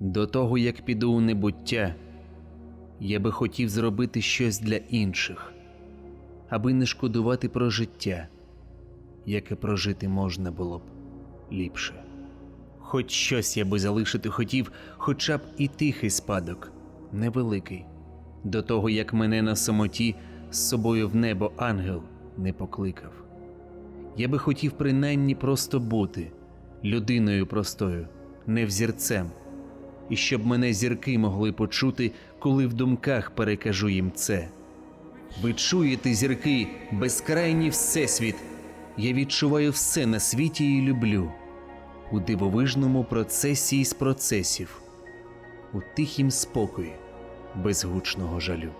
До того, як піду у небуття, я би хотів зробити щось для інших, аби не шкодувати про життя, яке прожити можна було б ліпше. Хоч щось я би залишити хотів, хоча б і тихий спадок, невеликий, до того як мене на самоті з собою в небо ангел не покликав. Я би хотів принаймні просто бути людиною простою, не взірцем, і щоб мене зірки могли почути, коли в думках перекажу їм це. Ви чуєте, зірки, безкрайній всесвіт. Я відчуваю все на світі і люблю. У дивовижному процесі із процесів, у тихім спокої, без гучного жалю.